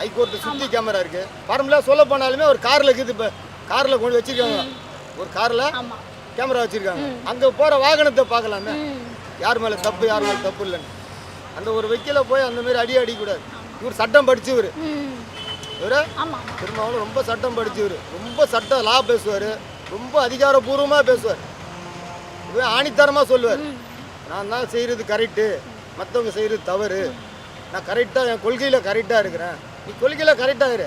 High court சுற்றி camera இருக்கு. பரம்பலாக சொல்ல போனாலுமே ஒரு காரில் இருக்குது இப்போ. காரில் கொண்டு வச்சிருக்காங்க. ஒரு காரில் கேமரா வச்சிருக்காங்க. அங்கே போகிற வாகனத்தை பார்க்கலாமே. யார் மேலே தப்பு யார் மேலே தப்பு இல்லைன்னு. அந்த ஒரு வக்கீல போய் அந்த மாதிரி அடி அடிக்கக்கூடாது இவர் சட்டம் படிச்சவர். இவர் திருமாவளவன் ரொம்ப சட்டம் படிச்சவர். ரொம்ப சட்டம் லா பேசுவார். ரொம்ப அதிகாரப்பூர்வமாக பேசுவார். இவர் ஆணித்தரமாக சொல்லுவார். நான் தான் செய்கிறது கரெக்டு மற்றவங்க செய்கிறது தவறு. நான் கரெக்டாக என் கொள்கையில் கரெக்டாக இருக்கிறேன். நீ கொள்கையில் கரெக்டாக இரு.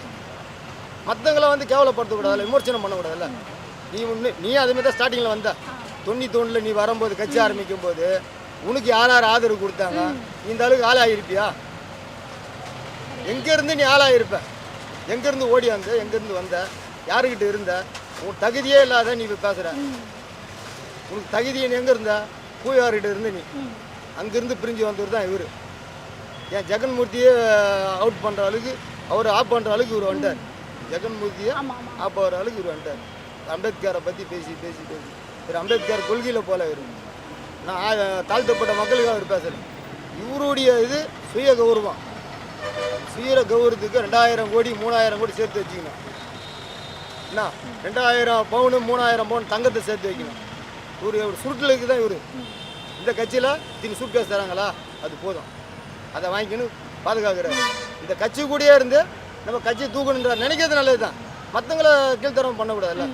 மற்றவங்களை வந்து கேவலப்படுத்தக்கூடாதுல்ல விமர்சனம் பண்ணக்கூடாதுல்ல. நீ ஒன்று நீ அதுமாரி தான் ஸ்டார்டிங்கில் வந்த. தொண்ணூத்தொன்னில் நீ வரும்போது கட்சி ஆரம்பிக்கும் போது உனக்கு யார் யார் ஆதரவு கொடுத்தாங்க? நீ இந்த அளவுக்கு ஆளாகிருப்பியா எங்கேருந்து நீ ஆளாகிருப்ப எங்கேருந்து ஓடி வந்த? எங்கேருந்து வந்த? யாருக்கிட்ட இருந்த? உன் தகுதியே இல்லாத நீ இப்போ பேசுகிற உனக்கு தகுதி நீ எங்கே இருந்த? பூயார்கிட்ட இருந்த நீ. அங்கேருந்து பிரிஞ்சு வந்தவர் தான் இவர். ஏன் ஜெகன்மூர்த்தியே அவுட் பண்ணுற அளவுக்கு அவர் ஆஃப் பண்ணுற அளவுக்கு இவர் வந்துட்டார். ஜெகன்மூர்த்தியை ஆஃப் ஆகிற அளவுக்கு இவர் வந்துட்டார். அம்பேத்கரை பற்றி பேசி பேசி பேசி. இவர் அம்பேத்கர் கொள்கையில் போல இவர். நான் தாழ்த்தப்பட்ட மக்களுக்காக அவர் பேசுகிறேன் இவருடைய இது சுய கௌரவம். சுய கௌரவத்துக்கு ரெண்டாயிரம் கோடி மூணாயிரம் கோடி சேர்த்து வச்சுக்கணும். என்ன? ரெண்டாயிரம் பவுனு மூணாயிரம் பவுன் தங்கத்தை சேர்த்து வைக்கணும். இவர் இவர் சுருட்டலுக்கு தான் இவர். இந்த கட்சியில் திரு சூட்கேஸ் தராங்களா? அது போதும். அதை வாங்கிக்கணும் பாதுகாக்கிறார் இந்த கட்சி கூடயே இருந்து நம்ம கட்சி தூக்கணுன்ற நினைக்கிறது நல்லது தான் மற்றவங்கள கீழ்த்தரம் பண்ணக்கூடாதுல்ல.